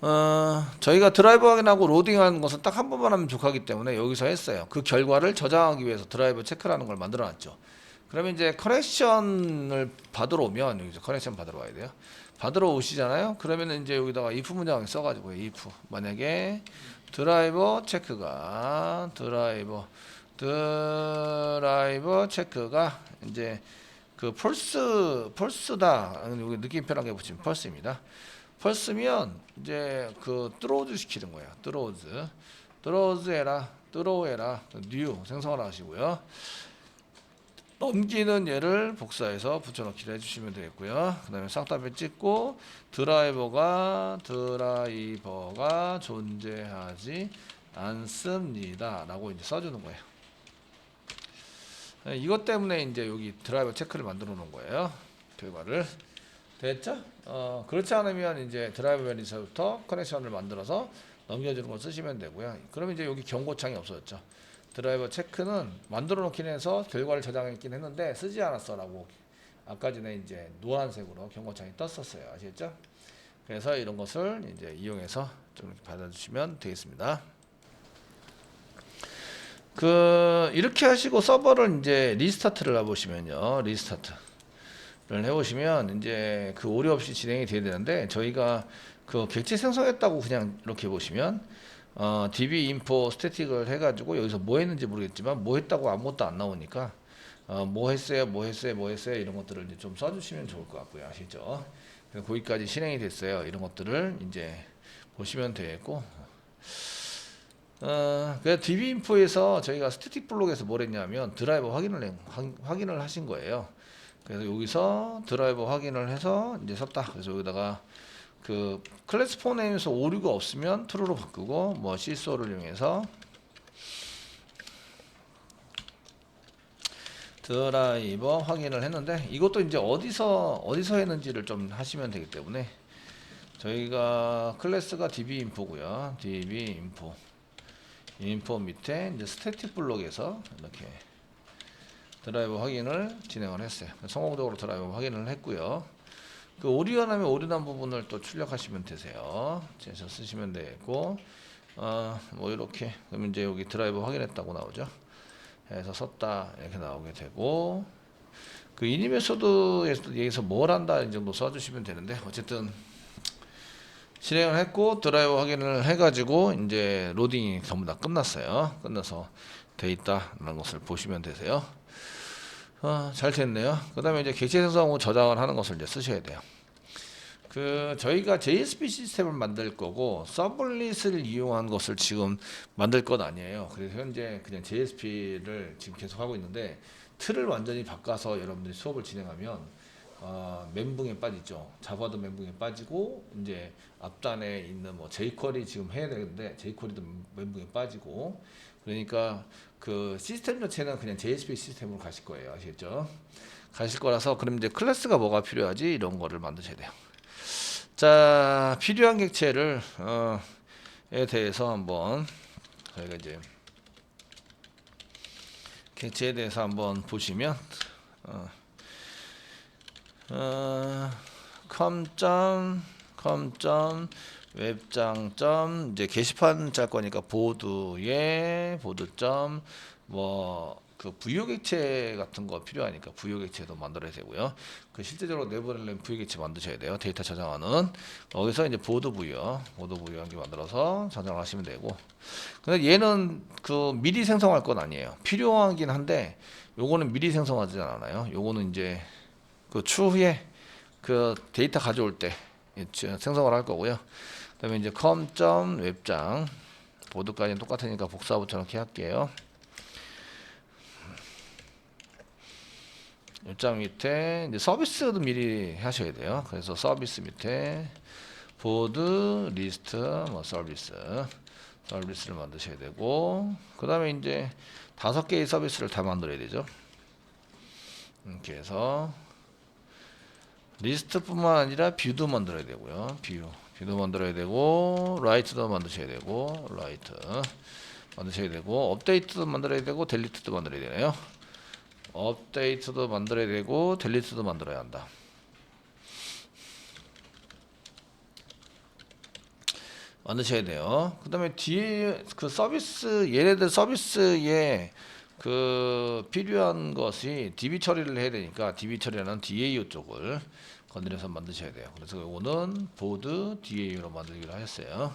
어, 저희가 드라이버 확인하고 로딩하는 것은 딱 한 번만 하면 족하기 때문에 여기서 했어요. 그 결과를 저장하기 위해서 드라이버 체크라는 걸 만들어 놨죠. 그러면 이제 커넥션을 받으러 오면 여기서 커넥션 받으러 와야 돼요. 받으러 오시잖아요. 그러면 이제 여기다가 if 문장 써가지고 if 만약에 드라이버 체크가 드라이버 드라이버 체크가 이제 그 펄스 펄스다 여기 느낌표라는 게 붙이면 펄스입니다. 펄스면 이제 그 뚜로즈 시키는 거예요. 뚜로즈 뚜로즈 해라 뚜로우 해라 뉴 생성을 하시고요. 넘기는 얘를 복사해서 붙여넣기를 해주시면 되겠고요. 그 다음에 쌍따옴표 찍고 드라이버가 드라이버가 존재하지 않습니다. 라고 이제 써주는 거예요. 네, 이것 때문에 이제 여기 드라이버 체크를 만들어 놓은 거예요. 결과를. 됐죠? 어, 그렇지 않으면 이제 드라이버 매니저부터 커넥션을 만들어서 넘겨주는 거 쓰시면 되고요. 그러면 이제 여기 경고창이 없어졌죠. 드라이버 체크는 만들어 놓긴 해서 결과를 저장했긴 했는데 쓰지 않았어 라고 아까 전에 이제 노란색으로 경고창이 떴었어요. 아시겠죠? 그래서 이런 것을 이제 이용해서 좀 이렇게 받아주시면 되겠습니다. 그 이렇게 하시고 서버를 이제 리스타트를 해보시면요, 리스타트를 해보시면 이제 그 오류 없이 진행이 돼야 되는데 저희가 그 객체 생성했다고 그냥 이렇게 보시면 어, db info 스태틱을 해가지고 여기서 뭐 했는지 모르겠지만 뭐 했다고 아무것도 안 나오니까 어, 뭐 했어요, 뭐 했어요, 뭐 했어요 이런 것들을 이제 좀 써주시면 좋을 것 같고요, 아시죠? 거기까지 실행이 됐어요. 이런 것들을 이제 보시면 되겠고. 어, 그 DB 인포에서 저희가 스태틱 블록에서 뭘 했냐면 드라이버 확인을 확인을 하신 거예요. 그래서 여기서 드라이버 확인을 해서 이제 썼다. 그래서 여기다가 그 클래스 폰에서 오류가 없으면 true로 바꾸고 뭐 시소를 이용해서 드라이버 확인을 했는데 이것도 이제 어디서 어디서 했는지를 좀 하시면 되기 때문에 저희가 클래스가 db 인포고요. db 인포 인포 밑에 이제 스태틱 블록에서 이렇게 드라이버 확인을 진행을 했어요. 성공적으로 드라이버 확인을 했고요. 그 오류하면 오류난 부분을 또 출력하시면 되세요. 그래서 쓰시면 되고 어 뭐 이렇게 그러면 이제 여기 드라이버 확인했다고 나오죠. 해서 썼다 이렇게 나오게 되고 그 이니메소드에서 뭘 한다 이 정도 써주시면 되는데 어쨌든 실행을 했고 드라이버 확인을 해가지고 이제 로딩이 전부 다 끝났어요. 끝나서 돼 있다라는 것을 보시면 되세요. 어, 잘 됐네요. 그 다음에 이제 객체 생성하고 저장을 하는 것을 이제 쓰셔야 돼요. 그 저희가 JSP 시스템을 만들 거고 서블릿을 이용한 것을 지금 만들 건 아니에요. 그래서 현재 그냥 JSP를 지금 계속 하고 있는데 틀을 완전히 바꿔서 여러분들이 수업을 진행하면 어, 멘붕에 빠지죠. 자바도 멘붕에 빠지고 이제 앞단에 있는 뭐 jQuery 지금 해야 되는데 jQuery도 멘붕에 빠지고 그러니까 그 시스템 자체는 그냥 JSP 시스템으로 가실 거예요. 아시겠죠? 가실 거라서 그럼 이제 클래스가 뭐가 필요하지 이런 거를 만드셔야 돼요. 자 필요한 객체를 어, 에 대해서 한번 저희가 이제 객체에 대해서 한번 보시면 어, 어, com.com. 웹장.점 이제 게시판 짤 거니까 보드에 보드 점 뭐 그 부유 객체 같은 거 필요하니까 부유 객체도 만들어야 되고요. 그 실제적으로 내보내려면 부유 객체 만드셔야 돼요. 데이터 저장하는 거기서 이제 보드 부유, 보드 부유 한개 만들어서 저장을 하시면 되고. 근데 얘는 그 미리 생성할 건 아니에요. 필요하긴 한데 요거는 미리 생성하지 않아요. 요거는 이제 그 추후에 그 데이터 가져올 때 생성을 할 거고요. 그다음에 이제 com. 웹장 보드까지는 똑같으니까 복사 붙여넣기 할게요. 웹장 밑에 이제 서비스도 미리 하셔야 돼요. 그래서 서비스 밑에 보드 리스트 뭐 서비스 서비스를 만드셔야 되고 그 다음에 이제 다섯 개의 서비스를 다 만들어야 되죠. 이렇게 해서 리스트뿐만 아니라 뷰도 만들어야 되고요. 뷰, 뷰도 만들어야 되고 라이트도 만드셔야 되고 라이트 만드셔야 되고 업데이트도 만들어야 되고 델리트도 만들어야 되네요. 업데이트도 만들어야 되고 델리트도 만들어야 한다. 만드셔야 돼요. 그 다음에 뒤에 그 서비스 얘네들 서비스에 그 필요한 것이 DB 처리를 해야 되니까 DB 처리라는 DAO 쪽을 건드려서 만드셔야 돼요. 그래서 이거는 보드 DAO로 만들기로 하셨어요.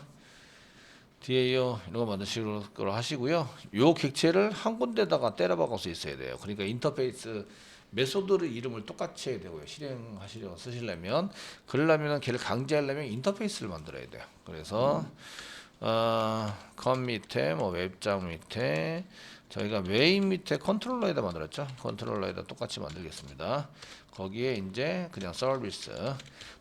DAO 이런 거 만드시기로 하시고요. 요 객체를 한 군데다가 때려 수 있어야 돼요. 그러니까 인터페이스 메소드를 이름을 똑같이 해야 되고요. 실행하시려고 쓰시려면 그러려면 걔를 강제하려면 인터페이스를 만들어야 돼요. 그래서 어, 컴 밑에 뭐 웹장 밑에 저희가 메인 밑에 컨트롤러에다 만들었죠. 컨트롤러에다 똑같이 만들겠습니다. 거기에 이제 그냥 서비스,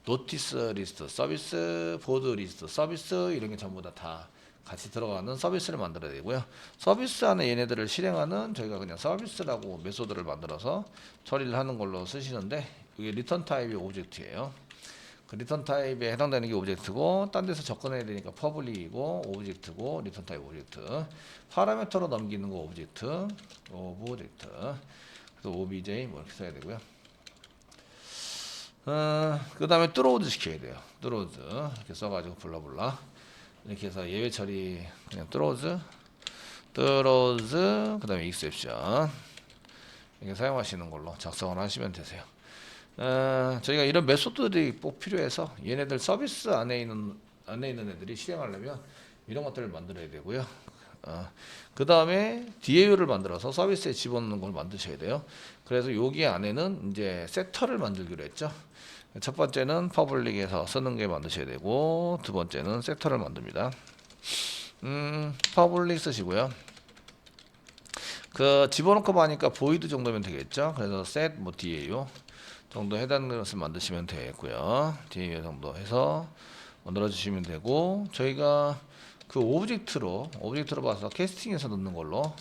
노티스 리스트, 서비스 보드 리스트, 서비스 이런 게 전부 다 다 같이 들어가는 서비스를 만들어야 되고요. 서비스 안에 얘네들을 실행하는 저희가 그냥 서비스라고 메소드를 만들어서 처리를 하는 걸로 쓰시는데 이게 리턴 타입이 오브젝트예요. 그 리턴 타입에 해당되는 게 오브젝트고 딴 데서 접근해야 되니까 퍼블릭이고 오브젝트고 리턴 타입 오브젝트 파라미터로 넘기는 거 오브젝트 오브젝트 그래서 obj 뭐 이렇게 써야 되고요. 어, 그 다음에 뚜로우즈 시켜야 돼요. 뚜로우즈 이렇게 써가지고 불러불라 이렇게 해서 예외 처리 그냥 뚜로우즈 뚜로우즈 그 다음에 익셉션 이렇게 사용하시는 걸로 작성을 하시면 되세요. 어, 저희가 이런 메소드들이 꼭 필요해서 얘네들 서비스 안에 있는 안에 있는 애들이 실행하려면 이런 것들을 만들어야 되고요. 어, 그 다음에 DAU를 만들어서 서비스에 집어넣는 걸 만드셔야 돼요. 그래서 여기 안에는 이제 세터를 만들기로 했죠. 첫 번째는 퍼블릭에서 쓰는 게 만드셔야 되고 두 번째는 세터를 만듭니다. 음, 퍼블릭 쓰시고요. 그 집어넣고 보니까 보이드 정도면 되겠죠. 그래서 set 뭐 DAU 정도 해당되는 것을 만드시면 되겠고요. DAU 정도 해서 만들어 주시면 되고 저희가 그 오브젝트로 오브젝트로 봐서 캐스팅해서 넣는 걸로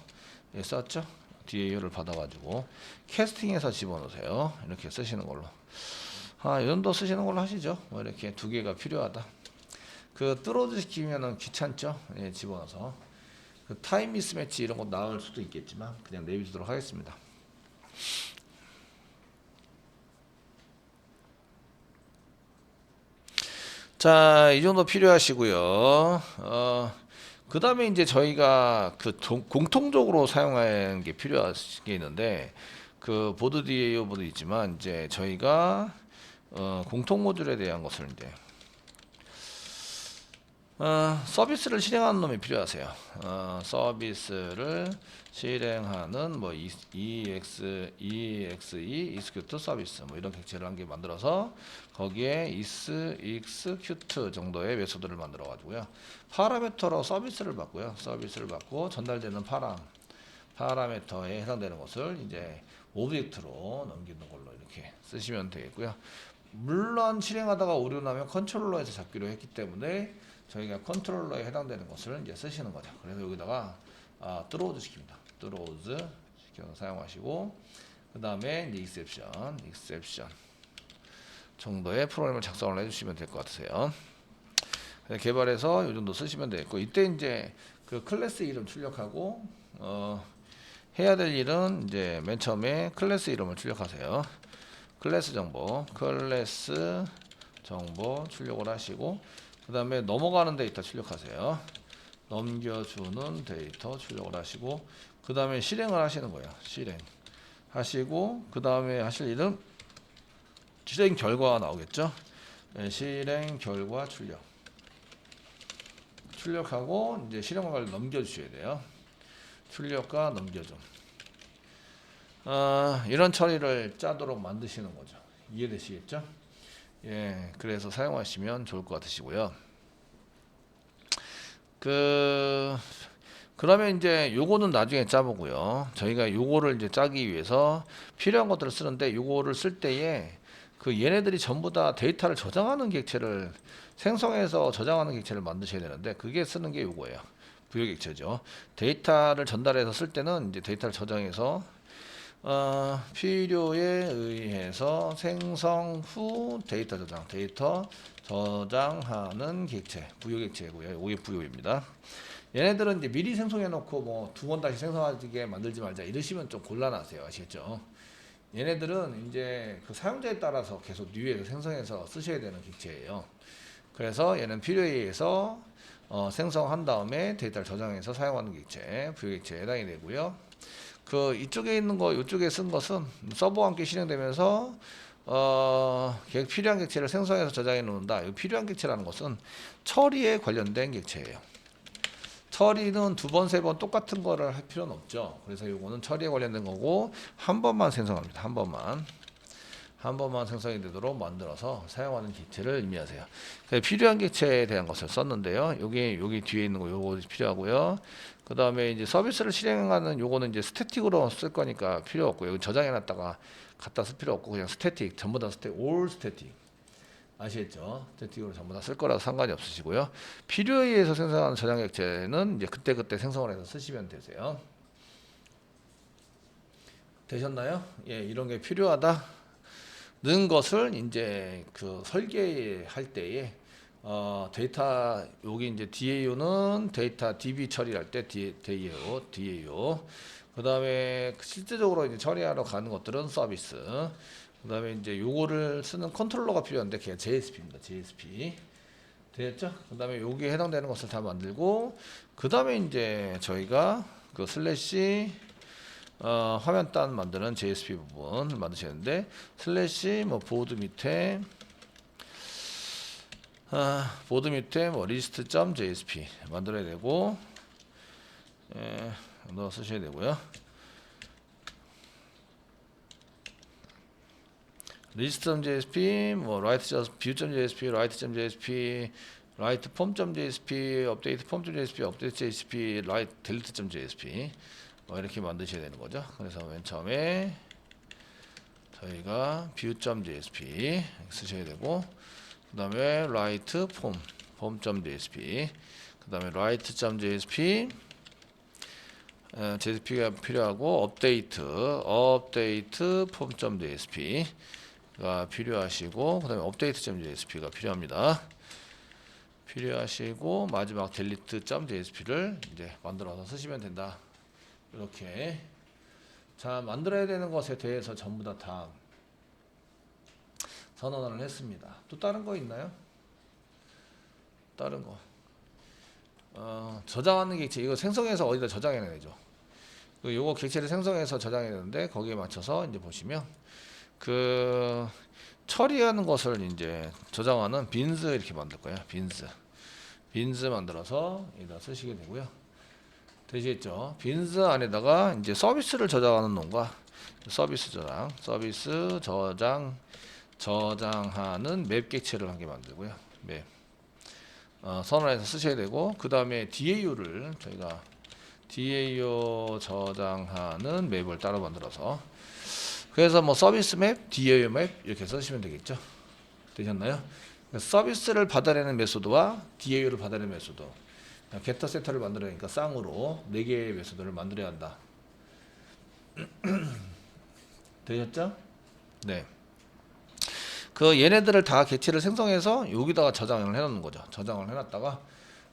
예, 썼죠. DAU를 받아가지고 캐스팅해서 집어넣으세요. 이렇게 쓰시는 걸로. 아, 이 정도 쓰시는 걸로 하시죠. 뭐 이렇게 두 개가 필요하다. 그 뚫어져 시키면은 귀찮죠. 예, 집어넣어서 그 타임 미스매치 이런 거 나올 수도 있겠지만 그냥 내비두도록 하겠습니다. 자, 이 정도 필요하시고요. 어, 그 다음에 이제 저희가 그 동- 공통적으로 사용하는 게 필요한 게 있는데, 그 보드 DAO 보드 있지만, 이제 저희가 어, 공통 모듈에 대한 것을 이제 어, 서비스를 실행하는 놈이 필요하세요. 어, 서비스를 실행하는 뭐 EX, EXE, execute 서비스 뭐 이런 객체를 한 개 만들어서 거기에 is, execute 정도의 메소드를 만들어 가지고요. 파라미터로 서비스를 받고요. 서비스를 받고 전달되는 파람 파라미터에 해당되는 것을 이제 오브젝트로 넘기는 걸로 이렇게 쓰시면 되겠고요. 물론 실행하다가 오류 나면 컨트롤러에서 잡기로 했기 때문에 저희가 컨트롤러에 해당되는 것을 이제 쓰시는 거죠. 그래서 여기다가 아, 뚜로우즈 시킵니다. 뚜로우즈 시켜서 사용하시고 그 다음에 익셉션, 익셉션 정도의 프로그램을 작성을 해주시면 될 것 같으세요. 그래서 개발해서 이 정도 쓰시면 되겠고 이때 이제 그 클래스 이름 출력하고 어, 해야 될 일은 이제 맨 처음에 클래스 이름을 출력하세요. 클래스 정보, 클래스 정보 출력을 하시고 그 다음에 넘어가는 데이터 출력하세요. 넘겨주는 데이터 출력을 하시고 그 다음에 실행을 하시는 거예요. 실행 하시고 그 다음에 하실 일은 실행 결과가 나오겠죠. 네, 실행 결과 출력 출력하고 이제 실행 결과를 넘겨주셔야 돼요. 출력과 넘겨줌. 아, 이런 처리를 짜도록 만드시는 거죠. 이해되시겠죠? 예, 그래서 사용하시면 좋을 것 같으시고요. 그 그러면 이제 요거는 나중에 짜보고요. 저희가 요거를 이제 짜기 위해서 필요한 것들을 쓰는데 요거를 쓸 때에 그 얘네들이 전부 다 데이터를 저장하는 객체를 생성해서 저장하는 객체를 만드셔야 되는데 그게 쓰는 게 요거예요. 부여 객체죠. 데이터를 전달해서 쓸 때는 이제 데이터를 저장해서 어, 필요에 의해서 생성 후 데이터 저장, 데이터 저장하는 객체, 부여 객체고요. 이게 부여입니다. 얘네들은 이제 미리 생성해 놓고 뭐 두 번 다시 생성하게 만들지 말자 이러시면 좀 곤란하세요. 아시겠죠? 얘네들은 이제 그 사용자에 따라서 계속 뉴에서 생성해서 쓰셔야 되는 객체예요. 그래서 얘는 필요에 의해서 어, 생성한 다음에 데이터를 저장해서 사용하는 객체, 부여객체에 해당이 되고요. 그 이쪽에 있는 거, 이쪽에 쓴 것은 서버와 함께 실행되면서 어, 객- 필요한 객체를 생성해서 저장해 놓는다. 이 필요한 객체라는 것은 처리에 관련된 객체예요. 처리는 두 번, 세 번 똑같은 거를 할 필요는 없죠. 그래서 요거는 처리에 관련된 거고 한 번만 생성합니다. 한 번만. 한 번만 생성이 되도록 만들어서 사용하는 객체를 의미하세요. 그래서 필요한 객체에 대한 것을 썼는데요. 여기 여기 뒤에 있는 거 요거 필요하고요. 그 다음에 이제 서비스를 실행하는 요거는 이제 스태틱으로 쓸 거니까 필요 없고 여기 저장해놨다가 갖다 쓸 필요 없고 그냥 스태틱 전부 다 스태틱 올 스태틱 아시겠죠? 스태틱으로 전부 다 쓸 거라서 상관이 없으시고요. 필요에 의해서 생성하는 저장 객체는 이제 그때 그때 생성을 해서 쓰시면 되세요. 되셨나요? 예, 이런 게 필요하다. 는 것을 이제 그 설계할 때에 어 데이터 여기 이제 DAU는 데이터 DB 처리할 때 DAU, DAU. 그다음에 실제적으로 이제 처리하러 가는 것들은 서비스. 그다음에 이제 요거를 쓰는 컨트롤러가 필요한데 그게 JSP입니다. JSP. 됐죠? 그다음에 여기에 해당되는 것을 다 만들고 그다음에 이제 저희가 그 슬래시 어, 화면 단 만드는 JSP 부분 만드시는데 슬래시 뭐 보드 밑에 아, 보드 밑에 뭐 리스트 점 JSP 만들어야 되고 예, 넣어 쓰셔야 되고요. 리스트.jsp, 뭐 write view.jsp, write.jsp, write form.jsp, update form.jsp, update JSP, write delete.jsp 뭐 이렇게 만드셔야 되는 거죠. 그래서 맨 처음에 저희가 view.jsp 쓰셔야 되고 그 다음에 write form form.jsp 그 다음에 write.jsp 어, JSP가 필요하고 업데이트 업데이트 form.jsp가 필요하시고 그 다음에 update.jsp가 필요합니다. 필요하시고 마지막 delete.jsp를 이제 만들어서 쓰시면 된다. 이렇게 자 만들어야 되는 것에 대해서 전부 다 다 선언을 했습니다. 또 다른 거 있나요? 다른 거. 어, 저장하는 객체 이거 생성해서 어디다 저장해야 되죠. 그 요거 객체를 생성해서 저장해야 되는데 거기에 맞춰서 이제 보시면 그 처리하는 것을 이제 저장하는 빈즈 이렇게 만들 거예요. 빈즈. 빈즈 만들어서 여기다 쓰시게 되고요. 되시겠죠? 빈즈 안에다가 이제 서비스를 저장하는 놈과 서비스 저장, 서비스 저장, 저장하는 맵 객체를 한 개 만들고요. 맵. 어, 선언해서 쓰셔야 되고 그 다음에 DAU를 저희가 DAU 저장하는 맵을 따로 만들어서 그래서 뭐 서비스 맵, DAU 맵 이렇게 쓰시면 되겠죠. 되셨나요? 그래서 서비스를 받아내는 메소드와 DAU를 받아내는 메소드 게터 세터를 만들어야니까 쌍으로 4개의 메소드를 만들어야 한다. 되셨죠? 네. 그 얘네들을 다 객체를 생성해서 여기다가 저장을 해놓는 거죠. 저장을 해놨다가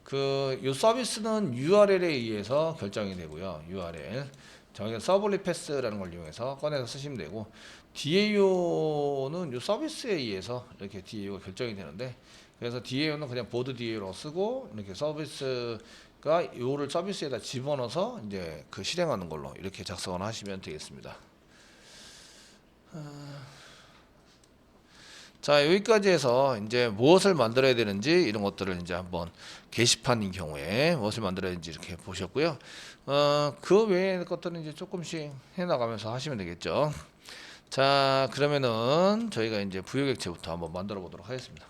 그요 서비스는 URL에 의해서 결정이 되고요. URL 저희가 서블리 패스라는 걸 이용해서 꺼내서 쓰시면 되고 DAO는 요 서비스에 의해서 이렇게 DAO가 결정이 되는데 그래서 DAO는 그냥 보드 DAO로 쓰고 이렇게 서비스가 요를 서비스에다 집어넣어서 이제 그 실행하는 걸로 이렇게 작성을 하시면 되겠습니다. 자 여기까지 해서 이제 무엇을 만들어야 되는지 이런 것들을 이제 한번 게시판인 경우에 무엇을 만들어야 되는지 이렇게 보셨고요. 어, 그 외의 것들은 이제 조금씩 해나가면서 하시면 되겠죠. 자 그러면은 저희가 이제 부여객체부터 한번 만들어 보도록 하겠습니다.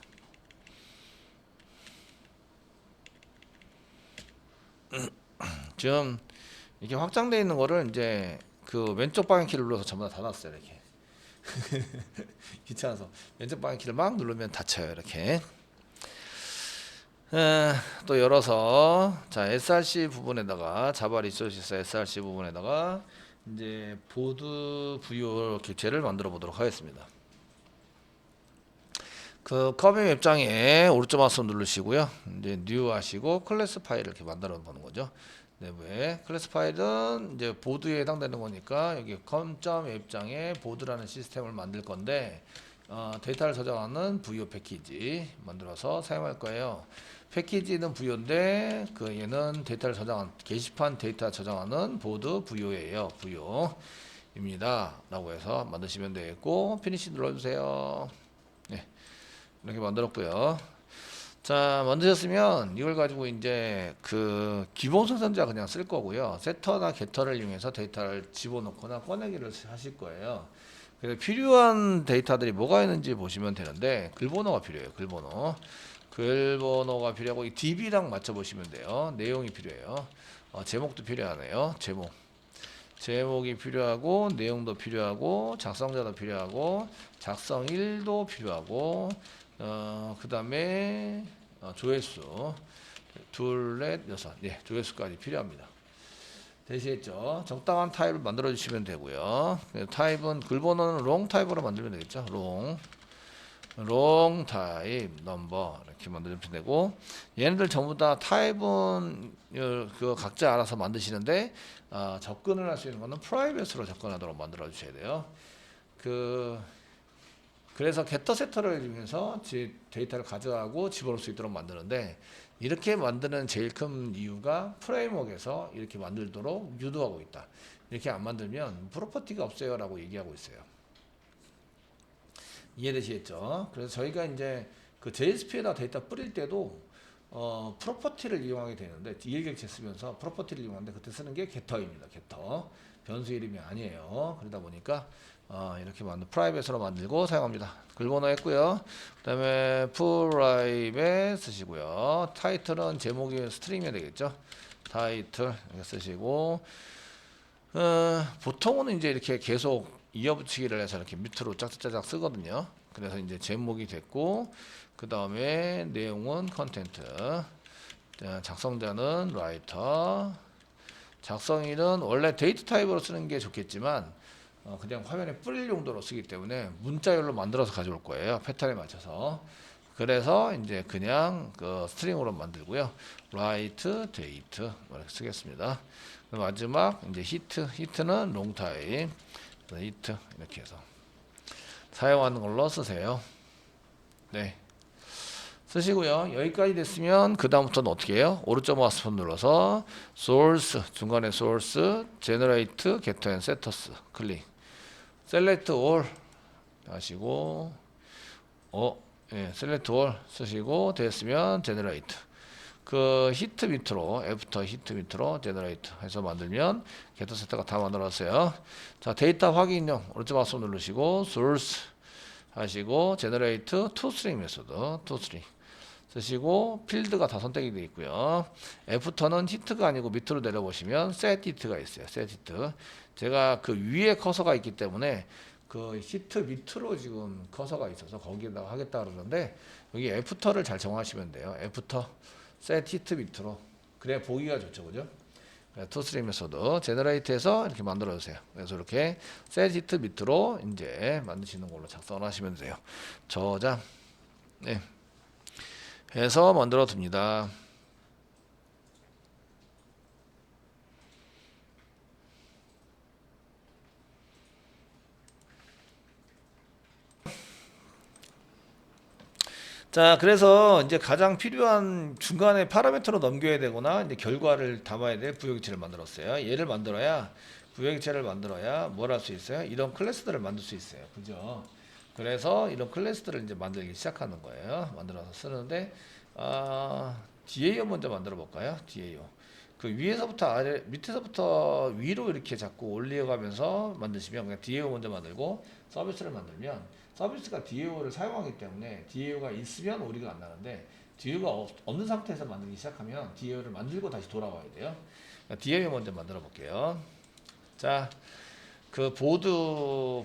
지금 이렇게 확장되어 있는 거를 이제 그 왼쪽 방향 키를 눌러서 전부 다 닫았어요 이렇게. 귀찮아서. 왼쪽 방향 키를 막 누르면 닫혀요 이렇게. 에, 또 열어서 자 src 부분에다가 자바 리소시스 src 부분에다가 이제 보드 부여 객체를 만들어 보도록 하겠습니다 그 커브 웹장에 오른쪽 마우스 누르시고요 이제 뉴 하시고 클래스 파일을 이렇게 만들어 보는 거죠 내부에 클래스 파일은 이제 보드에 해당되는 거니까 여기 com.웹장에 보드라는 시스템을 만들 건데 어, 데이터를 저장하는 VO 패키지 만들어서 사용할 거예요. 패키지는 VO인데 그 얘는 데이터를 저장한 게시판 데이터 저장하는 보드 VO예요. VO입니다. 라고 해서 만드시면 되겠고 피니시 눌러주세요. 네, 이렇게 만들었고요. 자 만드셨으면 이걸 가지고 이제 그 기본 생성자 그냥 쓸 거고요. 세터나 게터를 이용해서 데이터를 집어넣거나 꺼내기를 하실 거예요. 그래서 필요한 데이터들이 뭐가 있는지 보시면 되는데 글번호가 필요해요 글번호 글번호가 필요하고 이 DB랑 맞춰 보시면 돼요. 내용이 필요해요. 어, 제목도 필요하네요 제목. 제목이 필요하고 내용도 필요하고 작성자도 필요하고 작성일도 필요하고 어, 그 다음에 어, 조회수. 둘, 넷, 여섯. 예, 조회수까지 필요합니다. 되시겠죠? 적당한 타입을 만들어 주시면 되고요. 그 타입은 글번호는 롱 타입으로 만들면 되겠죠? 롱 롱 타입 넘버 이렇게 만들면 되고. 얘네들 전부 다 타입은 어, 그 각자 알아서 만드시는데 아, 접근을 할 수 있는 거는 프라이빗으로 접근하도록 만들어 주셔야 돼요. 그 그래서 게터 세터를 이용해서 지- 데이터를 가져가고 집어넣을 수 있도록 만드는데 이렇게 만드는 제일 큰 이유가 프레임워크에서 이렇게 만들도록 유도하고 있다. 이렇게 안 만들면 프로퍼티가 없어요 라고 얘기하고 있어요. 이해되시겠죠? 그래서 저희가 이제 그 JSP에다 데이터 뿌릴 때도 어, 프로퍼티를 이용하게 되는데 이일객체 쓰면서 프로퍼티를 이용하는데 그때 쓰는 게 게터입니다. 게터 변수 이름이 아니에요. 그러다 보니까 어, 이렇게 만들 프라이빗으로 만들고 사용합니다. 글번호 했고요. 그 다음에 프라이빗 쓰시고요. 타이틀은 제목이 스트링이 되겠죠. 타이틀 이렇게 쓰시고 어, 보통은 이제 이렇게 계속 이어붙이기를 해서 이렇게 밑으로 짝짝짝 쓰거든요. 그래서 이제 제목이 됐고 그 다음에 내용은 컨텐트 자, 작성자는 라이터 작성일은 원래 데이트 타입으로 쓰는 게 좋겠지만 어, 그냥 화면에 뿌릴 용도로 쓰기 때문에 문자열로 만들어서 가져올 거예요. 패턴에 맞춰서. 그래서 이제 그냥 그 스트링으로 만들고요. 라이트 데이트 이렇게 쓰겠습니다. 그리고 마지막 이제 히트. 히트는 롱 타입 히트 이렇게 해서 사용하는 걸로 쓰세요. 네 쓰시고요. 여기까지 됐으면 그 다음부터는 어떻게 해요? 오른쪽 마우스 폰 눌러서 source 중간에 source, generate, get and setters 클릭. select all 하시고 어, 예, select all 쓰시고 됐으면 generate. 그 히트 밑으로 애프터 히트 밑으로 generate 해서 만들면 get 세터가 다 만들었어요. 자 데이터 확인용 오른쪽 마우스 누르시고 source 하시고 generate to string 메소드 to string 쓰시고 필드가 다 선택이 되어 있고요. 애프터는 히트가 아니고 밑으로 내려보시면 set hit가 있어요. set hit. 제가 그 위에 커서가 있기 때문에 그 히트 밑으로 지금 커서가 있어서 거기에다가 하겠다 그러는데 여기 애프터를 잘 정하시면 돼요. 애프터 set hit 밑으로 그래야 보기가 좋죠, 그죠? 토스트림 메소드 제너레이트해서 이렇게 만들어 주세요. 그래서 이렇게 set hit 밑으로 이제 만드시는 걸로 작성을 하시면 돼요. 저장. 네. 해서 만들어 둡니다. 자, 그래서 이제 가장 필요한 중간에 파라미터로 넘겨야 되거나 이제 결과를 담아야 될 부여기체를 만들었어요. 얘를 만들어야 부여기체를 만들어야 뭘 할 수 있어요? 이런 클래스들을 만들 수 있어요. 그죠? 그래서 이런 클래스들을 이제 만들기 시작하는 거예요. 만들어서 쓰는데 아, DAO 먼저 만들어 볼까요? DAO. 그 위에서부터 아래 밑에서부터 위로 이렇게 자꾸 올려가면서 만드시면 그냥 DAO 먼저 만들고 서비스를 만들면 서비스가 DAO를 사용하기 때문에 DAO가 있으면 오리가 안 나는데 DAO가 없, 없는 상태에서 만들기 시작하면 DAO를 만들고 다시 돌아와야 돼요. DAO 먼저 만들어 볼게요. 자, 그 보드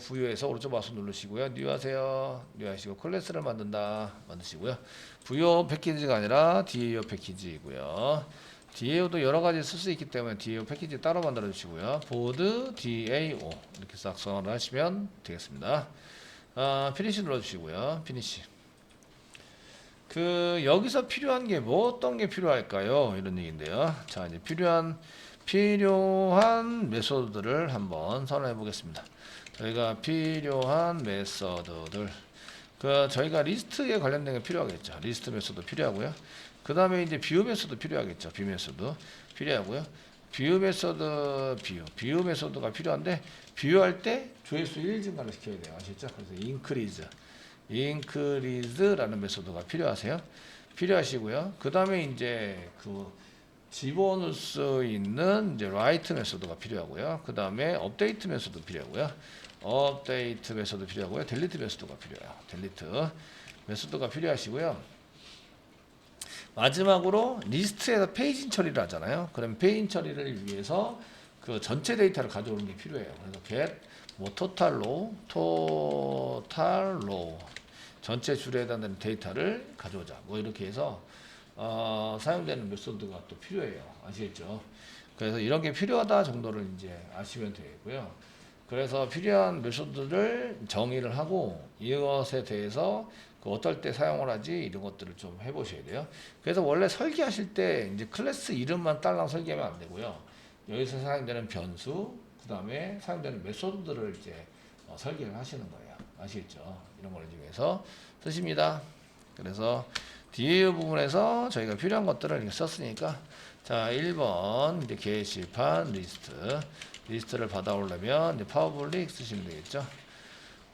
부여에서 오른쪽 마우스 누르시고요. 뉴 하세요. 뉴 하시고 클래스를 만든다. 만드시고요. 부여 패키지가 아니라 DAO 패키지이고요. DAO도 여러 가지 쓸 수 있기 때문에 DAO 패키지 따로 만들어 주시고요. 보드 DAO 이렇게 작성을 하시면 되겠습니다. 아, 피니시 눌러 주시고요. 피니시. 그 여기서 필요한 게 뭐 어떤 게 필요할까요? 이런 얘기인데요. 자, 이제 필요한 필요한 메소드들을 한번 선언해 보겠습니다. 저희가 필요한 메소드들 그 저희가 리스트에 관련된 게 필요하겠죠. 리스트 메소드 필요하고요. 그 다음에 이제 뷰 메소드 필요하겠죠. 뷰 메소드 필요하고요. 뷰 메소드 뷰뷰 메소드가 필요한데 뷰할 때 조회수 1 증가를 시켜야 돼요. 아시죠? 그래서 increase increase라는 메소드가 필요하세요. 필요하시고요. 그 다음에 이제 그 집어넣을 수 있는 이제 write 메소드가 필요하고요. 그 다음에 update 메소드 필요하고요. 업데이트 메소드 필요하고요. 델리트 메소드가 필요해요. 델리트 메소드가 필요하시고요. 마지막으로 리스트에서 페이지 처리를 하잖아요. 그럼 페이지 처리를 위해서 그 전체 데이터를 가져오는 게 필요해요. 그래서 get 뭐 total row, total row 전체 줄에 해당되는 데이터를 가져오자. 뭐 이렇게 해서 어, 사용되는 메소드가 또 필요해요. 아시겠죠? 그래서 이런 게 필요하다 정도를 이제 아시면 되고요. 그래서 필요한 메소드를 정의를 하고 이것에 대해서 그 어떨 때 사용을 하지 이런 것들을 좀 해보셔야 돼요. 그래서 원래 설계하실 때 이제 클래스 이름만 딸랑 설계하면 안 되고요. 여기서 사용되는 변수, 그 다음에 사용되는 메소드들을 이제 어, 설계를 하시는 거예요. 아시겠죠? 이런 걸 위해서 쓰십니다. 그래서 뒤에 부분에서 저희가 필요한 것들을 이렇게 썼으니까 자 1번 이제 게시판 리스트 리스트를 받아오려면 이제 파워블릭 쓰시면 되겠죠.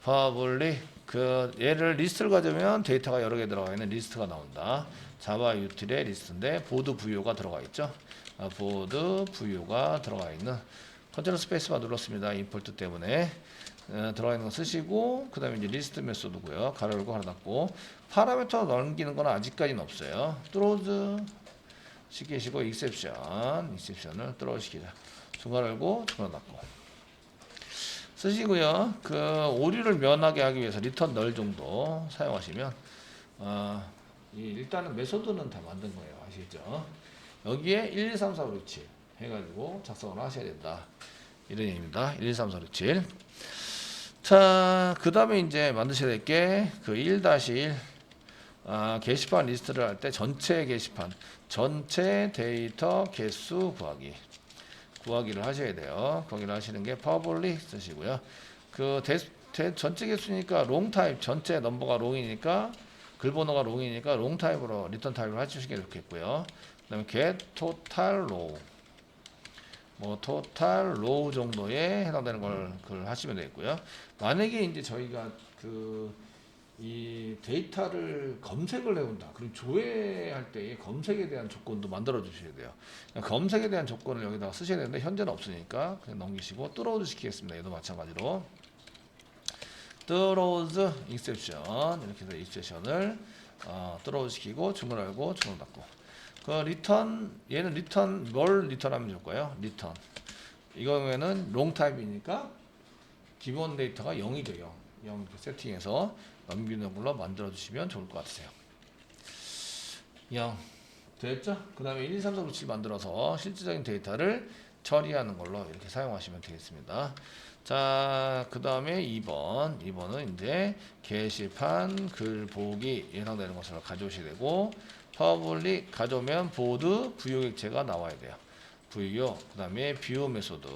파워블릭 그 얘를 리스트를 가져오면 데이터가 여러 개 들어가 있는 리스트가 나온다. 자바 유틸의 리스트인데 보드 부요가 들어가 있죠. 아, 보드 부요가 들어가 있는 컨트롤 스페이스바 눌렀습니다. 임포트 때문에 어, 들어가 있는 거 쓰시고 그 다음에 이제 리스트 메소드고요. 가로 열고 하나 닫고 파라미터 넘기는 건 아직까지는 없어요. 뚜로즈 시키시고 익셉션 익셉션을 뚫어시키자. 중간 열고 중간 닫고 쓰시고요. 그 오류를 면하게 하기 위해서 리턴 널 정도 사용하시면 어, 이 일단은 메소드는 다 만든 거예요. 아시겠죠? 여기에 1, 2, 3, 4, 5, 6, 7 해가지고 작성을 하셔야 된다. 이런 얘기입니다. 1, 2, 3, 4, 5, 6, 7 자, 그 다음에 이제 만드셔야 될 게 그 1-1 아, 게시판 리스트를 할 때 전체 게시판, 전체 데이터 개수 구하기. 구하기를 하셔야 돼요. 거기를 하시는 게 파워볼리 쓰시고요. 그 대, 대, 전체 개수니까 롱 타입 전체 넘버가 롱이니까 글 번호가 롱이니까 롱 타입으로 리턴 타입을 해주시는 게 좋겠고요. 그 다음에 get total row 뭐 total row 정도에 해당되는 걸 그걸 하시면 되겠고요. 만약에 이제 저희가 그 이 데이터를 검색을 해온다. 그럼 조회할 때 검색에 대한 조건도 만들어 주셔야 돼요. 검색에 대한 조건을 여기다가 쓰셔야 되는데 현재는 없으니까 그냥 넘기시고 뚫어즈 시키겠습니다. 얘도 마찬가지로 뚫어즈 익셉션 이렇게 해서 익셉션을 어, 뚫어즈 시키고 주문 알고 주문 닫고 그 리턴 얘는 리턴 뭘 리턴하면 좋을까요? 리턴 이거는 롱 타입이니까 기본 데이터가 0이 돼요. 0 세팅해서 걸로 만들어 주시면 좋을 것 같으세요. 0 됐죠? 그 다음에 1, 2, 3, 4, 5, 7 만들어서 실질적인 데이터를 처리하는 걸로 이렇게 사용하시면 되겠습니다. 자, 그 다음에 2번. 2번은 이제 게시판 글 보기 예상되는 것을 가져오셔야 되고 파워블릭 가져오면 보드 부유객체가 나와야 돼요. 부유, 그 다음에 뷰 메소드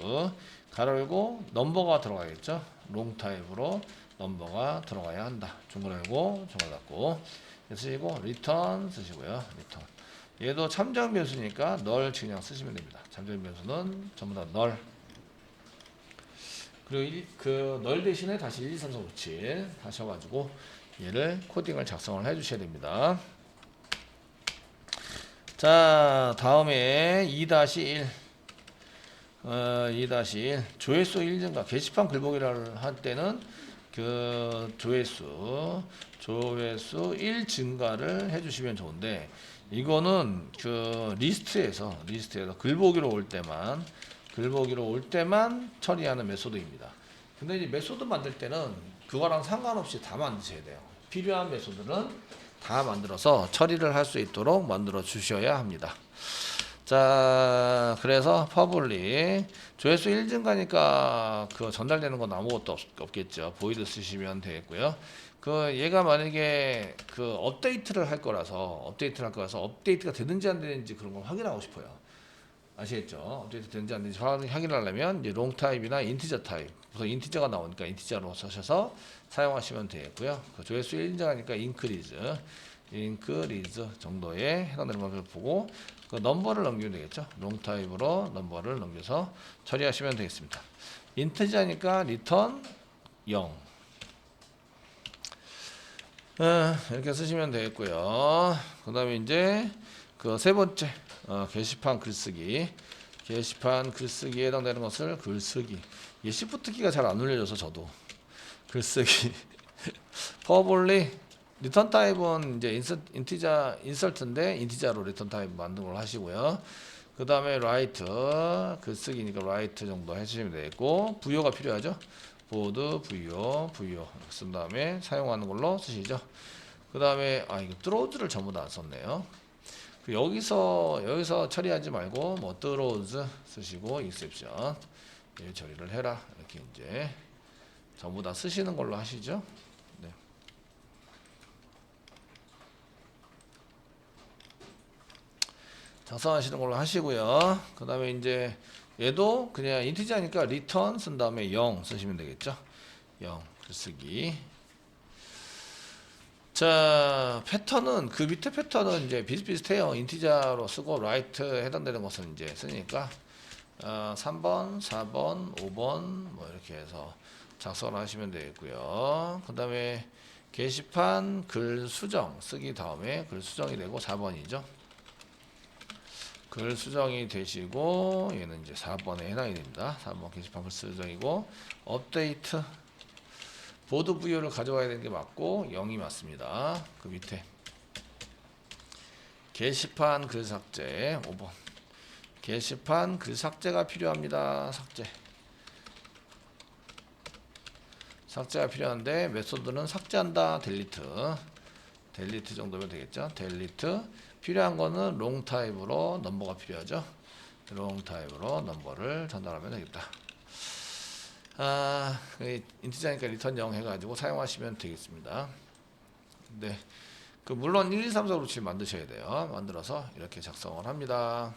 가로 열고 넘버가 들어가겠죠. 롱 타입으로 넘버가 들어가야 한다. 중괄 열고 중괄 닫고 쓰시고 리턴 쓰시고요. 리턴. 얘도 참정 변수니까 널 그냥 쓰시면 됩니다. 참정 변수는 전부 다 널. 그리고 그 널 대신에 다시 1, 2, 3, 4, 5, 7 하셔가지고 얘를 코딩을 작성을 해주셔야 됩니다. 자 다음에 2-1 어, 2-1 조회수 1 증가 게시판 글보기를 할 때는 그 조회수 조회수 1 증가를 해주시면 좋은데 이거는 그 리스트에서 리스트에서 글보기로 올 때만 글보기로 올 때만 처리하는 메소드입니다. 근데 이제 메소드 만들 때는 그거랑 상관없이 다 만드셔야 돼요. 필요한 메소드는 다 만들어서 처리를 할 수 있도록 만들어 주셔야 합니다. 자, 그래서 퍼블릭 조회수 1 증가니까 그 전달되는 건 아무것도 없, 없겠죠. 보이드 쓰시면 되겠고요. 그 얘가 만약에 그 업데이트를 할 거라서 업데이트를 할 거라서 업데이트가 되는지 안 되는지 그런 걸 확인하고 싶어요. 아시겠죠? 업데이트 되는지 안 되는지 확인- 확인하려면 이제 롱 타입이나 인티저 타입 우선 인티저가 나오니까 인티저로 쓰셔서 사용하시면 되겠고요. 그 조회수 1인정하니까 인크리즈 인크리즈 정도에 해당되는 것을 보고 그 넘버를 넘기면 되겠죠. 롱 타입으로 넘버를 넘겨서 처리하시면 되겠습니다. 인티저니까 리턴 0 어, 이렇게 쓰시면 되겠고요. 그 다음에 이제 그 세 번째 어, 게시판 글쓰기 게시판 글쓰기에 해당되는 것을 글쓰기 이 시프트 키가 잘 안 눌려져서 저도 글쓰기 퍼블리 리턴 타입은 이제 인서, 인티자 인설트인데 인티자로 리턴 타입 만든 걸 하시고요. 그 다음에 라이트 글쓰기니까 라이트 정도 해주시면 되겠고 부여가 필요하죠. 보드 부여 부여 쓴 다음에 사용하는 걸로 쓰시죠. 그 다음에 아 이거 드로우즈를 전부 다 안 썼네요. 그 여기서 여기서 처리하지 말고 뭐 드로우즈 쓰시고 익셉션 예, 처리를 해라 이렇게 이제 전부 다 쓰시는 걸로 하시죠. 네. 작성하시는 걸로 하시고요. 그 다음에 이제 얘도 그냥 인티저니까 리턴 쓴 다음에 0 쓰시면 되겠죠. 0 글쓰기. 자 패턴은 그 밑에 패턴은 이제 비슷비슷해요. 인티저로 쓰고 라이트 해당되는 것은 이제 쓰니까 어, 3번, 4번, 5번 뭐 이렇게 해서 작성을 하시면 되겠고요. 그 다음에 게시판 글 수정 쓰기 다음에 글 수정이 되고 4번이죠. 글 수정이 되시고 얘는 이제 4번에 해당이 됩니다. 4번 게시판 글 수정이고 업데이트 보드 부여를 가져와야 되는 게 맞고 0이 맞습니다. 그 밑에 게시판 글 삭제 5번 게시판 글 삭제가 필요합니다. 삭제 삭제가 필요한데 메소드는 삭제한다 델리트 델리트 정도면 되겠죠. 델리트 필요한 거는 롱 타입으로 넘버가 필요하죠. 롱 타입으로 넘버를 전달하면 되겠다. 아, 그 인티자니까 리턴 0 해가지고 사용하시면 되겠습니다. 네. 그 물론 1, 2, 3, 4로 지금 만드셔야 돼요. 만들어서 이렇게 작성을 합니다.